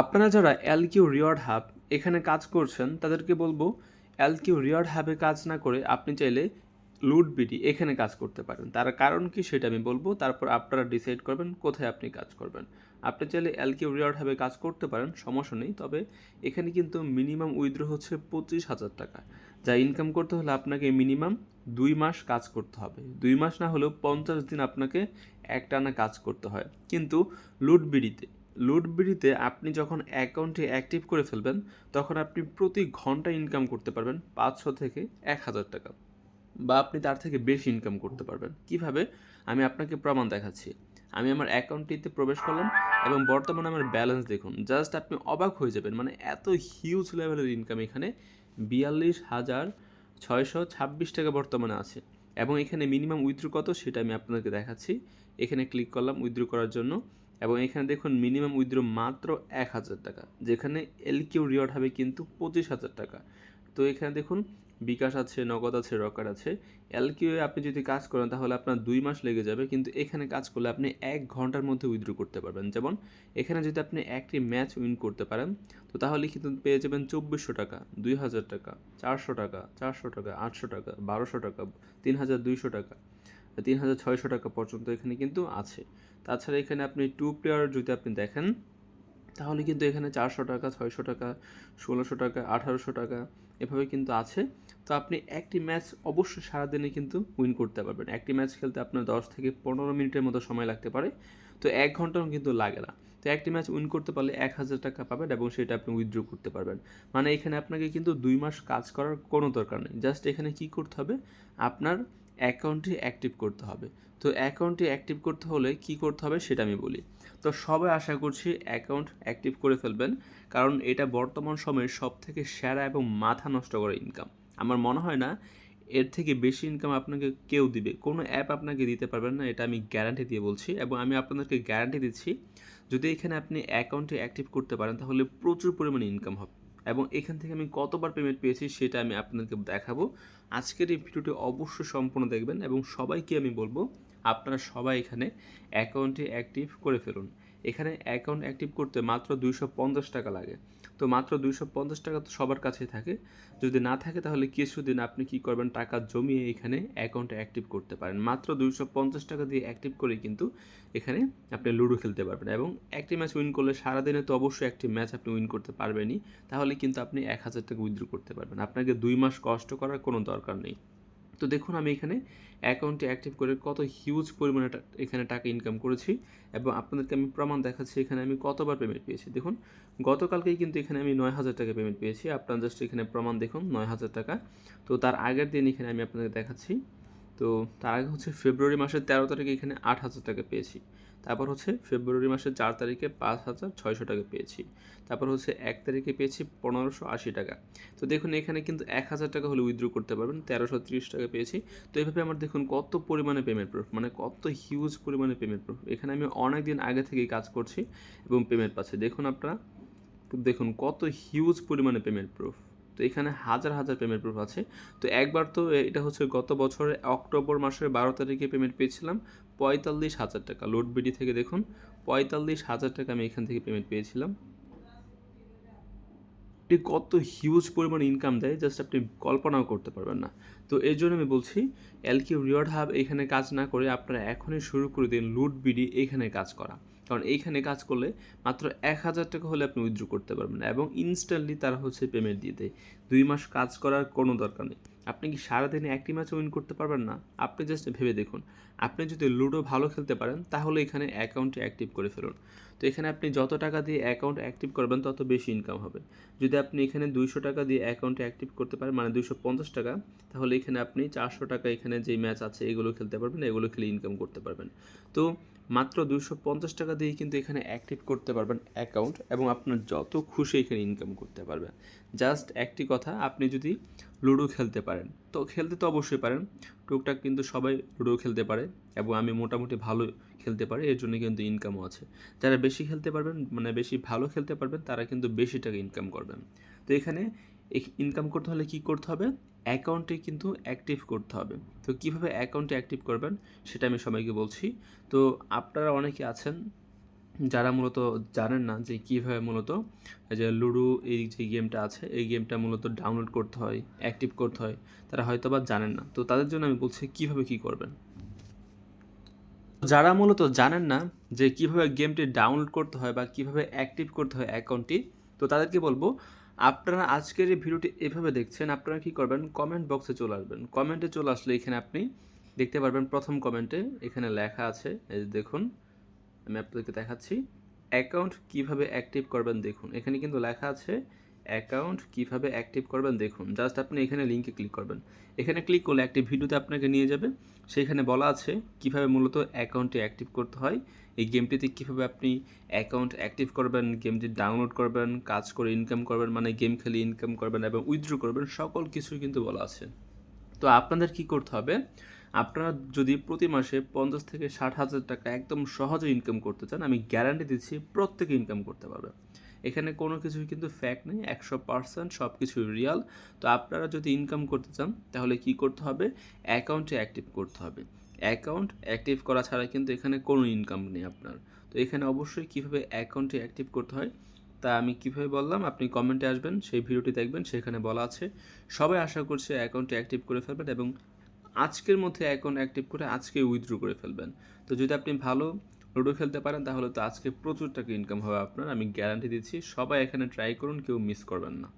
আপনারা যারা এলকিউ reward hub এখানে কাজ করছেন, তাদেরকে বলব, এলকিউ রিওয়ার্ড হাবে কাজ না করে আপনি চাইলে লুট বিডি এখানে কাজ করতে পারেন। তার কারণ কি সেটা আমি বলব, তারপর আপনারা ডিসাইড করবেন কোথায় আপনি কাজ করবেন। আপনি চাইলে এলকিউ রিওয়ার্ড হাবে কাজ করতে পারেন, সমস্যা নেই, তবে এখানে কিন্তু মিনিমাম উইথড্র হচ্ছে পঁচিশ হাজার টাকা। যা ইনকাম করতে হলে আপনাকে মিনিমাম দুই মাস কাজ করতে হবে। দুই মাস না হলেও পঞ্চাশ দিন আপনাকে একটানা কাজ করতে হয়। কিন্তু লুট বিডিতে লুটবিডিতে আপনি যখন অ্যাকাউন্টটি অ্যাক্টিভ করে ফেলবেন, তখন আপনি প্রতি ঘণ্টা ইনকাম করতে পারবেন পাঁচশো থেকে এক হাজার টাকা বা আপনি তার থেকে বেশি ইনকাম করতে পারবেন। কীভাবে? আমি আপনাকে প্রমাণ দেখাচ্ছি। আমি আমার অ্যাকাউন্টটিতে প্রবেশ করলাম এবং বর্তমানে আমার ব্যালেন্স দেখুন জাস্ট আপনি অবাক হয়ে যাবেন মানে এত হিউজ লেভেলের ইনকাম এখানে। বিয়াল্লিশ হাজার ছয়শো ছাব্বিশ টাকা বর্তমানে আছে এবং এখানে মিনিমাম উইথড্র কত সেটা আমি আপনাদেরকে দেখাচ্ছি। এখানে ক্লিক করলাম উইথড্র করার জন্য। এবং এখানে দেখুন মিনিমাম উইথড্র মাত্র এক হাজার টাকা, যেখানে এলকিউ রিওয়ার্ড হবে কিন্তু পঁচিশ হাজার টাকা। তো এখানে দেখুন, বিকাশ আছে, নগদ আছে রকার আছে। এলকিউ আপনি যদি কাজ করেন, তাহলে আপনার দুই মাস লেগে যাবে, কিন্তু এখানে কাজ করলে আপনি এক ঘণ্টার মধ্যে উইথড্র করতে পারবেন। যেমন, এখানে যদি আপনি একটি ম্যাচ উইন করতে পারেন, তো তাহলে কিন্তু পেয়ে যাবেন চব্বিশশো টাকা, দুই হাজার টাকা, চারশো টাকা চারশো টাকা, আটশো টাকা, বারোশো টাকা, তিন হাজার দুইশো টাকা। তিন হাজার ছয়শো টাকা পর্যন্ত এখানে কিন্তু আছে। তাছাড়া এখানে আপনি টু প্লেয়ার যদি আপনি দেখেন, তাহলে কিন্তু এখানে চারশো টাকা, ছয়শো টাকা, ষোলোশো টাকা, আঠারোশো টাকা এভাবে কিন্তু আছে। তো আপনি একটি ম্যাচ অবশ্যই সারাদিনে কিন্তু উইন করতে পারবেন। একটি ম্যাচ খেলতে আপনার দশ থেকে পনেরো মিনিটের মতো সময় লাগতে পারে। তো এক ঘন্টাও কিন্তু লাগে না। তো একটি ম্যাচ উইন করতে পারলে এক হাজার টাকা পাবেন এবং সেটা আপনি উইথড্র করতে পারবেন। মানে এখানে আপনাকে কিন্তু দুই মাস কাজ করার কোনো দরকার নেই। জাস্ট এখানে কি করতে হবে? আপনার অ্যাকাউন্টটি অ্যাক্টিভ করতে হবে। তো অ্যাকাউন্টটি অ্যাক্টিভ করতে হলে কি করতে হবে সেটা আমি বলি। তো সবাই আশা করছি অ্যাকাউন্ট অ্যাক্টিভ করে ফেলবেন, কারণ এটা বর্তমান সময়ের সব থেকে সেরা এবং মাথা নষ্ট করা ইনকাম আমার মনে হয় না এর থেকে বেশি ইনকাম আপনাকে কেউ দিবে। কোনো অ্যাপ আপনাকে দিতে পারবেন না, এটা আমি গ্যারান্টি দিয়ে বলছি এবং আমি আপনাদেরকে গ্যারান্টি দিচ্ছি, যদি এখানে আপনি অ্যাকাউন্টটি অ্যাক্টিভ করতে পারেন তাহলে প্রচুর পরিমাণে ইনকাম হবে। এবং এখান থেকে আমি কতবার পেমেন্ট পেয়েছি সেটা আমি আপনাদেরকে দেখাবো। আজকের এই ভিডিওটি অবশ্যই সম্পূর্ণ দেখবেন এবং সবাইকে আমি বলব, আপনারা সবাই এখানে অ্যাকাউন্টটি অ্যাক্টিভ করে ফেলুন। এখানে অ্যাকাউন্ট অ্যাক্টিভ করতে মাত্র দুইশো পঞ্চাশ টাকা লাগে। তো মাত্র দুইশো পঞ্চাশ টাকা তো সবার কাছেই থাকে। যদি না থাকে তাহলে কিছুদিন আপনি কি করবেন, টাকা জমিয়ে এখানে অ্যাকাউন্টে অ্যাক্টিভ করতে পারেন। মাত্র দুইশো পঞ্চাশ টাকা দিয়ে অ্যাক্টিভ করে কিন্তু এখানে আপনি লুডো খেলতে পারবেন এবং একটি ম্যাচ উইন করলে সারাদিনে তো অবশ্যই একটি ম্যাচ আপনি উইন করতে পারবেনই। তাহলে কিন্তু আপনি এক হাজার টাকা উইথড্র করতে পারবেন। আপনাকে দুই মাস কষ্ট করার কোনো দরকার নেই। তো দেখুন আমি এখানে অ্যাকাউন্টটি অ্যাক্টিভ করে কত হিউজ পরিমাণে এখানে টাকা ইনকাম করেছি এবং আপনাদেরকে আমি প্রমাণ দেখাচ্ছি এখানে আমি কতবার পেমেন্ট পেয়েছি। দেখুন, গতকালকেই কিন্তু এখানে আমি নয় হাজার টাকা পেমেন্ট পেয়েছি। আপনার জাস্ট এখানে প্রমাণ দেখুন, নয় হাজার টাকা। তো তার আগের দিন এখানে আমি আপনাদের দেখাচ্ছি। তো তার আগে হচ্ছে ফেব্রুয়ারি মাসের তেরো তারিখে এখানে আট হাজার টাকা পেয়েছি। তারপর হচ্ছে ফেব্রুয়ারি মাসের চার তারিখে পাঁচ হাজার ছয়শো টাকা পেয়েছি। তারপর হচ্ছে এক তারিখে পেয়েছি পনেরোশো আশি টাকা। তো দেখুন, এখানে কিন্তু এক হাজার টাকা হলে উইথড্র করতে পারবেন, তেরোশো ত্রিশ টাকা পেয়েছি। তো এভাবে আমার দেখুন কত পরিমাণে পেমেন্ট প্রুফ মানে কত হিউজ পরিমাণে পেমেন্ট প্রুফ এখানে আমি অনেক দিন আগে থেকেই কাজ করছি এবং পেমেন্ট পাচ্ছি। দেখুন আপনারা, দেখুন কত হিউজ পরিমাণে পেমেন্ট প্রুফ তো এখানে হাজার হাজার পেমেন্ট প্রুফ আছে। তো একবার তো এটা হচ্ছে গত বছরে অক্টোবর মাসের বারো তারিখে পেমেন্ট পেয়েছিলাম পঁয়তাল্লিশ হাজার টাকা। লোড বিডি থেকে দেখুন, পঁয়তাল্লিশ হাজার টাকা আমি এখান থেকে পেমেন্ট পেয়েছিলাম। এটি কত হিউজ পরিমাণ ইনকাম দেয় জাস্ট আপনি কল্পনাও করতে পারবেন না। তো এই জন্য আমি বলছি এলকিউ রিওয়ার্ড হাব এখানে কাজ না করে আপনারা এখনই শুরু করে দিন লুট বিডি এখানে কাজ করা। কারণ এইখানে কাজ করলে মাত্র এক হাজার টাকা হলে আপনি উইথড্র করতে পারবেন এবং ইনস্ট্যান্টলি তারা হচ্ছে পেমেন্ট দিয়ে দেয়। দুই মাস কাজ করার কোনো দরকার নেই। আপনি কি সারাদিনে একটি ম্যাচ উইন করতে পারবেন না? আপনি জাস্ট ভেবে দেখুন। আপনি যদি লুডো ভালো খেলতে পারেন, তাহলে এখানে অ্যাকাউন্টে অ্যাক্টিভ করে ফেলুন। তো এখানে আপনি যত টাকা দিয়ে অ্যাকাউন্ট অ্যাক্টিভ করবেন, তত বেশি ইনকাম হবে। যদি আপনি এখানে দুইশো টাকা দিয়ে অ্যাকাউন্টে অ্যাক্টিভ করতে পারেন মানে দুইশো পঞ্চাশ টাকা, তাহলে এখানে আপনি চারশো টাকা এখানে যে ম্যাচ আছে, এগুলো খেলতে পারবেন, এগুলো খেলে ইনকাম করতে পারবেন। তো মাত্র দুশো পঞ্চাশ টাকা দিয়ে কিন্তু এখানে অ্যাক্টিভ করতে পারবেন অ্যাকাউন্ট এবং আপনার যত খুশি এখানে ইনকাম করতে পারবেন। জাস্ট একটি কথা, আপনি যদি লুডো খেলতে পারেন, তো খেলতে তো অবশ্যই পারেন। টুকটাক কিন্তু সবাই লুডো খেলতে পারে এবং আমি মোটামুটি ভালো খেলতে পারি, এর জন্য কিন্তু ইনকামও আছে। যারা বেশি খেলতে পারবেন মানে বেশি ভালো খেলতে পারবেন, তারা কিন্তু বেশি টাকা ইনকাম করবেন। তো এখানে ইনকাম করতে হলে কি করতে হবে? অ্যাকাউন্টে কিন্তু অ্যাক্টিভ করতে হবে। তো কীভাবে অ্যাকাউন্টে অ্যাক্টিভ করবেন? সেটা আমি সবাইকে বলছি। তো আপনারা অনেকে আছেন যারা মূলত জানেন না যে কীভাবে মূলত যে লুডো, এই যে গেমটা আছে, এই গেমটা মূলত ডাউনলোড করতে হয় অ্যাক্টিভ করতে হয়। তারা হয়তো বা জানেন না। তো তাদের জন্য আমি বলছি কীভাবে কী করবেন? যারা মূলত জানেন না যে কীভাবে গেমটি ডাউনলোড করতে হয় বা কীভাবে অ্যাক্টিভ করতে হয় অ্যাকাউন্টটি তো তাদেরকে বলব আপনারা আজকের এই ভিডিওটি এভাবে দেখছেন, আপনারা কি করবেন? কমেন্ট বক্সে চলে আসবেন। কমেন্টে চলে আসলে এখানে আপনি দেখতে পারবেন প্রথম কমেন্টে এখানে লেখা আছে, এই যে দেখুন, আমি আপনাদেরকে দেখাচ্ছি। অ্যাকাউন্ট কীভাবে অ্যাক্টিভ করবেন দেখুন। এখানে কিন্তু লেখা আছে অ্যাকাউন্ট কীভাবে অ্যাক্টিভ করবেন দেখুন জাস্ট আপনি এখানে লিঙ্কে ক্লিক করবেন। এখানে ক্লিক করলে একটি ভিডিওতে আপনাকে নিয়ে যাবে। সেখানে বলা আছে কীভাবে মূলত অ্যাকাউন্টটি অ্যাক্টিভ করতে হয়। এই গেমটিতে কীভাবে আপনি অ্যাকাউন্ট অ্যাক্টিভ করবেন গেমটি ডাউনলোড করবেন, কাজ করে ইনকাম করবেন মানে গেম খেলে ইনকাম করবেন এবং উইথড্র করবেন, সকল কিছুই কিন্তু বলা আছে। তো আপনাদের কি করতে হবে? আপনারা যদি প্রতি মাসে পঞ্চাশ থেকে ষাট হাজার টাকা একদম সহজে ইনকাম করতে চান, আমি গ্যারান্টি দিচ্ছি প্রত্যেকে ইনকাম করতে পারবে। এখানে কোনো কিছুই কিন্তু ফ্যাক্ট নেই, একশো পার্সেন্ট সব কিছুই রিয়াল তো আপনারা যদি ইনকাম করতে চান, তাহলে কি করতে হবে? অ্যাকাউন্টে অ্যাক্টিভ করতে হবে। অ্যাকাউন্ট অ্যাক্টিভ করা ছাড়া কিন্তু এখানে কোনো ইনকাম নেই আপনার। তো এখানে অবশ্যই কীভাবে অ্যাকাউন্টে অ্যাক্টিভ করতে হয়, তা আমি কীভাবে বললাম, আপনি কমেন্টে আসবেন, সেই ভিডিওটি দেখবেন, সেখানে বলা আছে। সবাই আশা করছে অ্যাকাউন্টে অ্যাক্টিভ করে ফেলবেন এবং আজকের মধ্যে অ্যাকাউন্ট অ্যাক্টিভ করে আজকে উইথড্র করে ফেলবেন। তো যদি আপনি ভালো লুডো খেলতে পারেন, তাহলে তো আজকে প্রচুর টাকা ইনকাম হবে আপনার। আমি গ্যারান্টি দিচ্ছি, সবাই এখানে ট্রাই করুন, কেউ মিস করবেন না।